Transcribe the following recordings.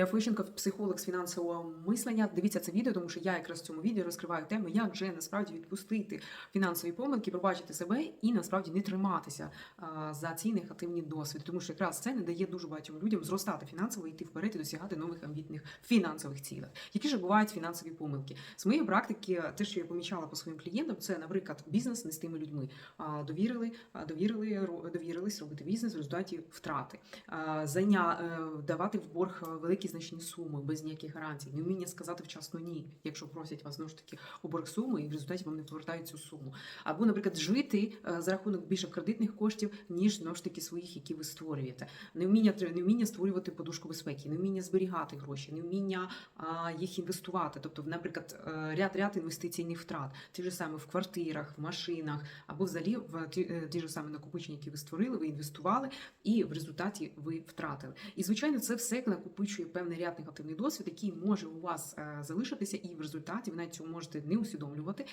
Юлія Фищенко, психолог з фінансового мислення. Дивіться це відео, тому що я якраз в цьому відео розкриваю тему, як же насправді відпустити фінансові помилки, пробачити себе і насправді не триматися за ці негативні досвіди. Тому що якраз це не дає дуже багатьом людям зростати фінансово, йти вперед і досягати нових амбітних фінансових цілей. Які ж бувають фінансові помилки? З моєї практики, те, що я помічала по своїм клієнтам, це, наприклад, бізнес не з тими людьми. Довірили, довірили, довірились робити бізнес в результаті втрати. Зайня, е, давати в борг великі значні суми без ніяких гарантій, невміння сказати вчасно ні, якщо просять вас знову ж таки у борг суми, і в результаті вам не повертають цю суму. Або, наприклад, жити е, за рахунок більше кредитних коштів, ніж знову ж таки своїх, які ви створюєте. Невміння невміння створювати подушку безпеки, невміння зберігати гроші, невміння їх інвестувати. Тобто, наприклад, е, ряд ряд інвестиційних втрат, ті ж саме в квартирах, в машинах, або взагалі в ті, е, ті ж саме накопичення, які ви створили, ви інвестували, і в результаті ви втратили. І звичайно, це все накопичує певний ряд негативний досвід, який може у вас е, залишитися, і в результаті ви навіть цього можете не усвідомлювати.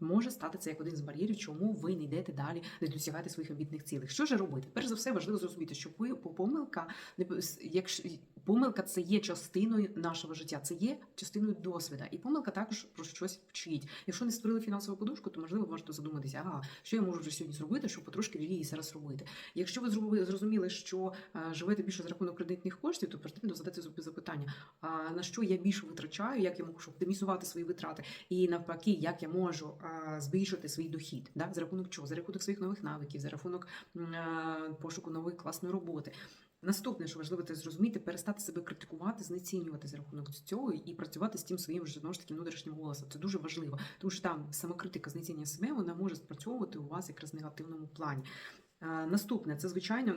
Може стати це як один з бар'єрів, чому ви не йдете далі, не досягаєте своїх амбітних цілей. Що ж робити? Перш за все, важливо зрозуміти, що ви помилка, якщо помилка це є частиною нашого життя, це є частиною досвіда. І помилка також про щось вчить. Якщо не створили фінансову подушку, то можливо можете задуматися, ага, що я можу вже сьогодні зробити, щоб потрошки її зараз робити. Якщо ви зрозуміли, що е, живете більше за рахунок кредитних коштів, то потрібно задати собі запитання: а на що я більше витрачаю, як я можу оптимізувати свої витрати, і навпаки, як я можу е, збільшити свій дохід, да? за рахунок чого? За рахунок своїх нових навиків, за рахунок е, пошуку нової класної роботи. Наступне, що важливо, це зрозуміти, перестати себе критикувати, знецінювати за рахунок цього і працювати з тим своїм знову ж таки внутрішнім голосом. Це дуже важливо, тому що там самокритика, знецінення себе, вона може спрацьовувати у вас якраз в негативному плані. Е, Наступне, це звичайно.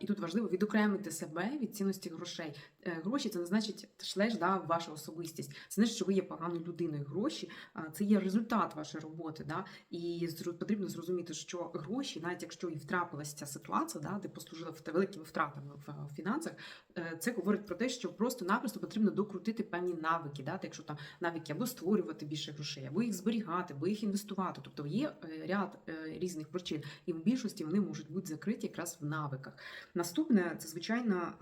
І тут важливо відокремити себе від цінності грошей. Е, Гроші це не значить шлеш да, ваша особистість. Це не що ви є поганою людиною. Гроші це є результат вашої роботи. Да? І потрібно зрозуміти, що гроші, навіть якщо і втрапилася ця ситуація, да, де послужила великими втратами в, фінансах, е, це говорить про те, що просто-напросто потрібно докрутити певні навики. Да? Якщо там навики або створювати більше грошей, або їх зберігати, або їх інвестувати. Тобто є е, ряд різних причин, і в більшості вони можуть бути закриті якраз в навиках. Наступне це звичайно.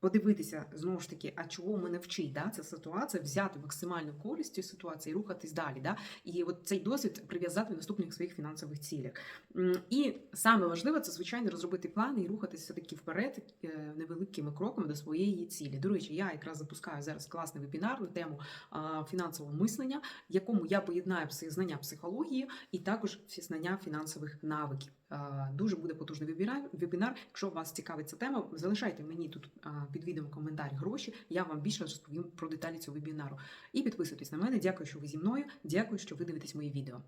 Подивитися знову ж таки, а чого мене вчить да, ця ситуація, взяти максимальну користь цієї ситуації рухатись далі. Да? І от цей досвід прив'язати до наступних своїх фінансових цілях. І саме важливе це звичайно розробити плани і рухатися все таки вперед е, невеликими кроками до своєї цілі. До речі, я якраз запускаю зараз класний вебінар на тему фінансового мислення, в якому я поєднаю пси- знання психології і також всі знання фінансових навиків. А, Дуже буде потужний вебінар. Якщо вас цікавить ця тема, залишайте мені тут під відео коментар гроші. Я вам більше розповім про деталі цього вебінару. І підписуйтесь на мене. Дякую, що ви зі мною. Дякую, що ви дивитесь мої відео.